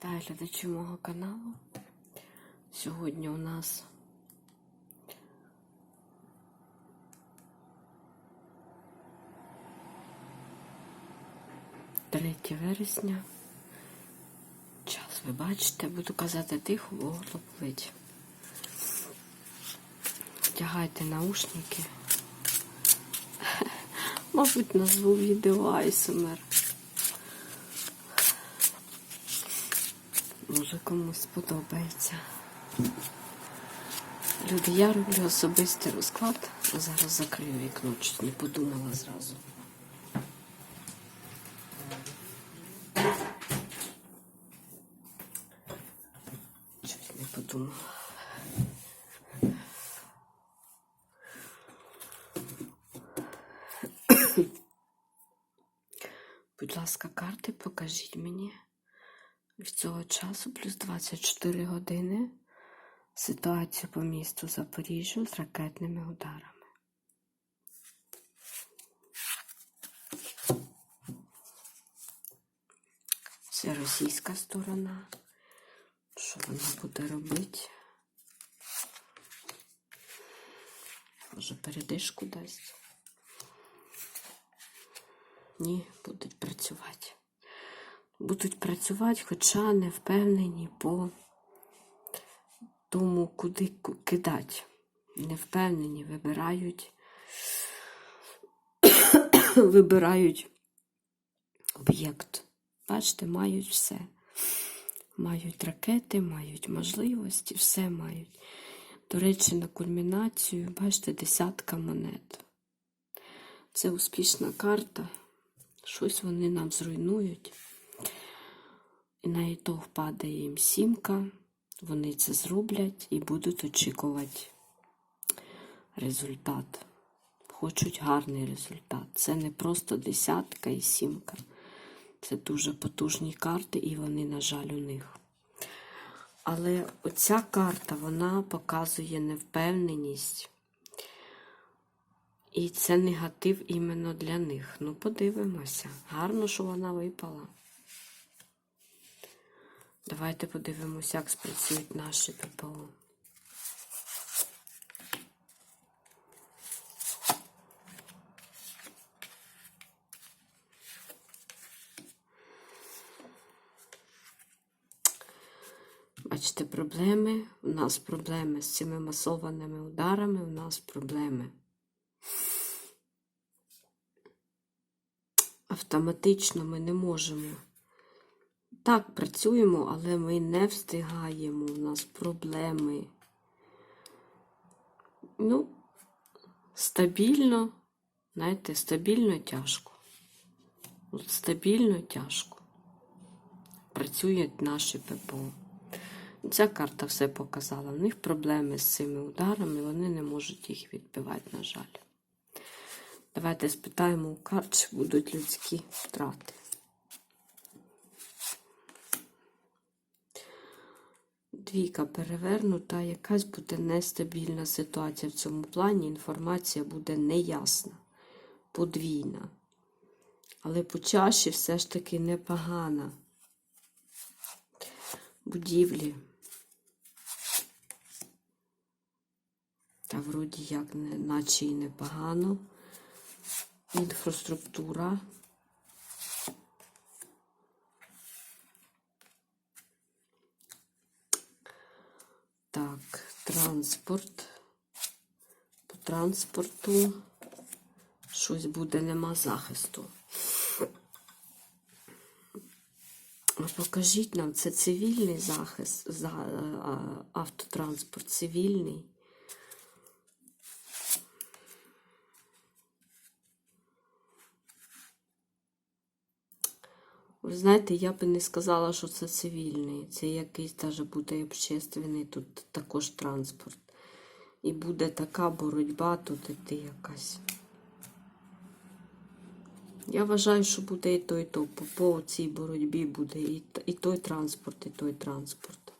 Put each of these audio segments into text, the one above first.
Вітаю глядачі мого каналу. Сьогодні у нас третє вересня. Час ви бачите, буду казати тихо, бо горло болить. Вдягайте наушники. Мабуть, назву відео АСМР. Може комусь сподобається. Люди, я роблю особистий розклад. Зараз закрию вікно, чуть не подумала зразу. Чуть не подумала. Будь ласка, карти покажіть мені від цього часу плюс 24 години ситуацію по місту Запоріжжя з ракетними ударами. Це російська сторона. Що вона буде робити? Може, передишку дасть? Ні, будуть працювати будуть працювати, хоча не впевнені по тому, куди кидати. Не впевнені, вибирають, вибирають об'єкт. Бачите, мають все. Мають ракети, мають можливості, все мають. До речі, на кульмінацію, бачите, десятка монет. Це успішна карта. Щось вони нам зруйнують. І на ітог падає їм сімка, вони це зроблять і будуть очікувати результат. Хочуть гарний результат. Це не просто десятка і сімка. Це дуже потужні карти, і вони, на жаль, у них. Але оця карта вона показує невпевненість. І це негатив іменно для них. Ну, подивимося. Гарно, що вона випала. Давайте подивимося, як спрацюють наші ППО. Бачите, проблеми. У нас проблеми з цими масованими ударами, у нас проблеми. Автоматично ми не можемо. Так, працюємо, але ми не встигаємо. У нас проблеми. Ну, стабільно, знаєте, стабільно тяжко. Стабільно тяжко. Працюють наші ППО. Ця карта все показала. У них проблеми з цими ударами, вони не можуть їх відбивати, на жаль. Давайте спитаємо у карт, чи будуть людські втрати. Двійка перевернута, якась буде нестабільна ситуація в цьому плані, інформація буде неясна, подвійна. Але по чаші все ж таки непогана. Будівлі. Та вроді як, не, наче і непогано. Інфраструктура. Так, транспорт. По транспорту щось буде, нема захисту. Покажіть нам, це цивільний захист, автотранспорт цивільний. Ви знаєте, я би не сказала, що це цивільний. Це якийсь даже буде общественний, тут також транспорт. І буде така боротьба, тут іти якась. Я вважаю, що буде і той, і то. По, по цій боротьбі буде і, і той транспорт, і той транспорт.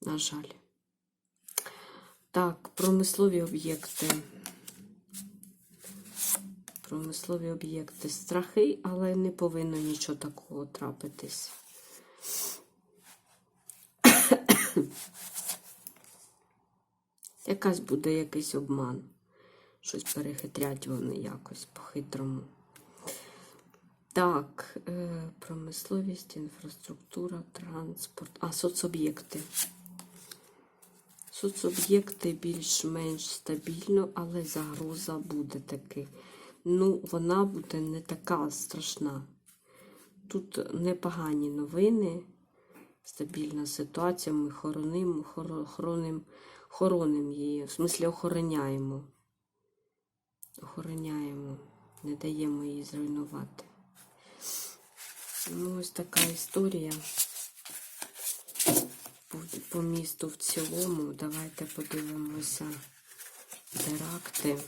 На жаль. Так, промислові об'єкти. Промислові об'єкти. Страхи, але не повинно нічого такого трапитись. Якась буде якийсь обман. Щось перехитрять вони якось по-хитрому. Так, е, промисловість, інфраструктура, транспорт. А, соцоб'єкти. Соцоб'єкти більш-менш стабільно, але загроза буде таки. Ну, вона буде не така страшна. Тут непогані новини, стабільна ситуація. Ми хоронимо, хоро- хороним, хороним її, в смислі охороняємо. Охороняємо, не даємо її зруйнувати. Ну, ось така історія по місту в цілому. Давайте подивимося теракти.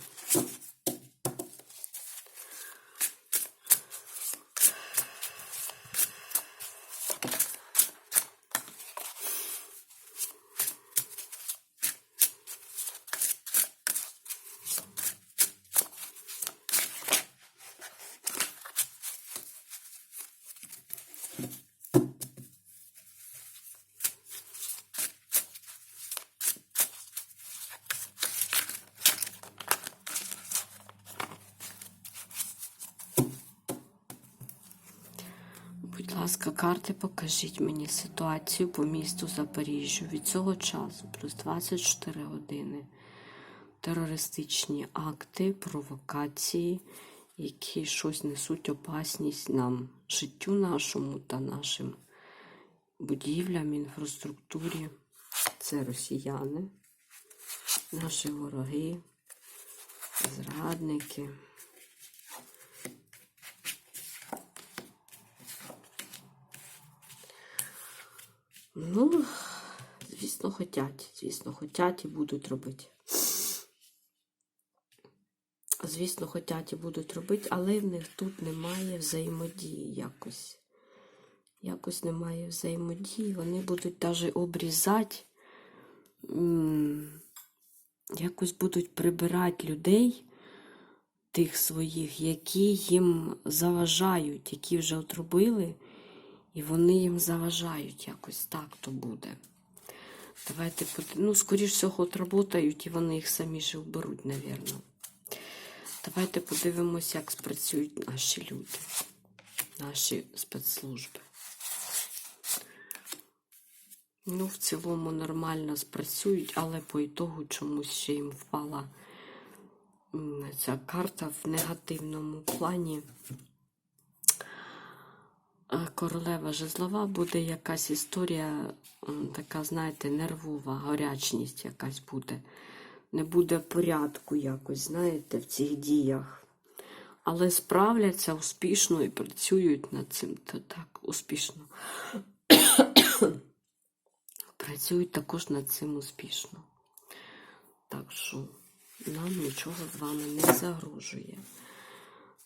Будь ласка, карти, покажіть мені ситуацію по місту Запоріжжю від цього часу, плюс 24 години. Терористичні акти, провокації, які щось несуть опасність нам, життю нашому та нашим будівлям, інфраструктурі. Це росіяни, наші вороги, зрадники. Ну, звісно, хотять. Звісно, хотять і будуть робити. Звісно, хотять і будуть робити, але в них тут немає взаємодії якось. Якось немає взаємодії. Вони будуть навіть обрізати, якось будуть прибирати людей, тих своїх, які їм заважають, які вже отробили. І вони їм заважають якось так то буде. Давайте ну, скоріш всього, отработають і вони їх самі ж вберуть, напевно. Давайте подивимося, як спрацюють наші люди, наші спецслужби. Ну, в цілому нормально спрацюють, але по ітогу чомусь ще їм впала ця карта в негативному плані. Королева жезлова буде якась історія, така, знаєте, нервова, гарячність якась буде. Не буде порядку якось, знаєте, в цих діях. Але справляться успішно і працюють над цим то так успішно. працюють також над цим успішно. Так що нам нічого з вами не загрожує.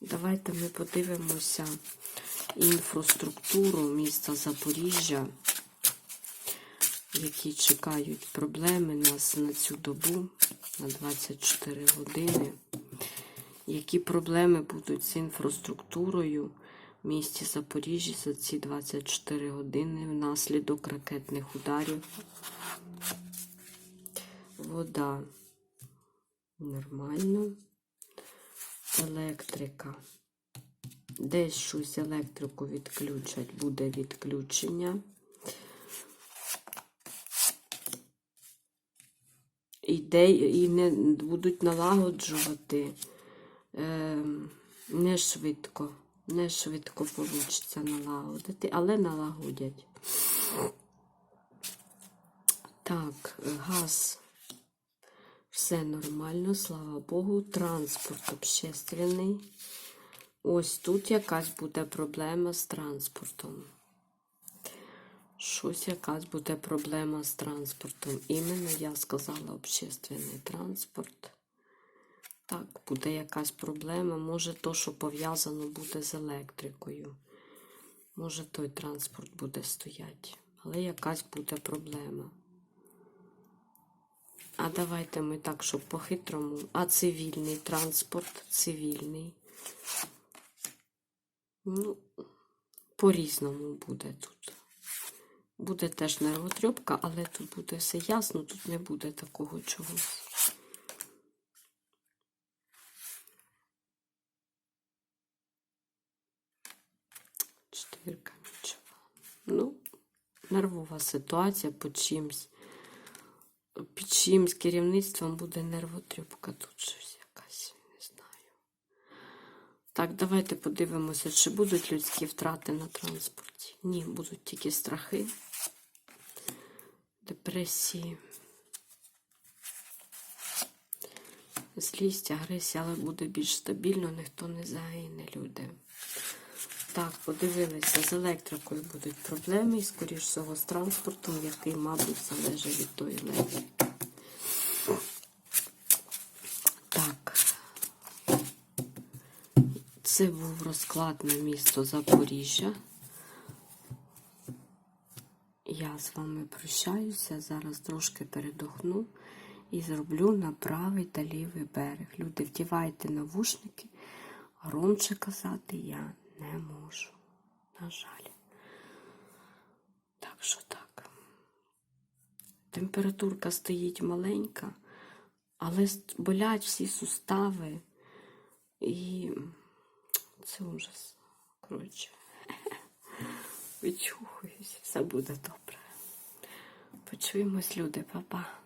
Давайте ми подивимося інфраструктуру міста Запоріжжя, які чекають проблеми нас на цю добу, на 24 години. Які проблеми будуть з інфраструктурою в місті Запоріжжя за ці 24 години внаслідок ракетних ударів? Вода нормально. Електрика. Десь щось електрику відключать, буде відключення. І, де, і не будуть налагоджувати е, не швидко. Не швидко вийде налагодити, але налагодять. Так, газ. Все нормально, слава Богу. Транспорт общественний. Ось тут якась буде проблема з транспортом. Щось якась буде проблема з транспортом. Іменно я сказала общественний транспорт. Так, буде якась проблема. Може, то, що пов'язано буде з електрикою. Може, той транспорт буде стояти. Але якась буде проблема. А давайте ми так, щоб по-хитрому. А цивільний транспорт, цивільний. Ну, по-різному буде тут. Буде теж нервотрьопка, але тут буде все ясно, тут не буде такого чогось. Чотирка. Ну, нервова ситуація по чимсь. Під чимсь керівництвом буде нервотрьопка. Тут щось якась, не знаю. Так, давайте подивимося, чи будуть людські втрати на транспорті. Ні, будуть тільки страхи, депресії, злість, агресія, але буде більш стабільно, ніхто не загине, люди. Так, подивилися, з електрикою будуть проблеми, і, скоріш всього, з транспортом, який, мабуть, залежить від тої електрики. Так. Це був розклад на місто Запоріжжя. Я з вами прощаюся. Зараз трошки передохну і зроблю на правий та лівий берег. Люди, вдівайте навушники, громче казати я не можу. На жаль. Так що так. Температурка стоїть маленька, але болять всі сустави. І це ужас. Коротше. Відчухуюсь, все буде добре. Почуємось, люди, па-па.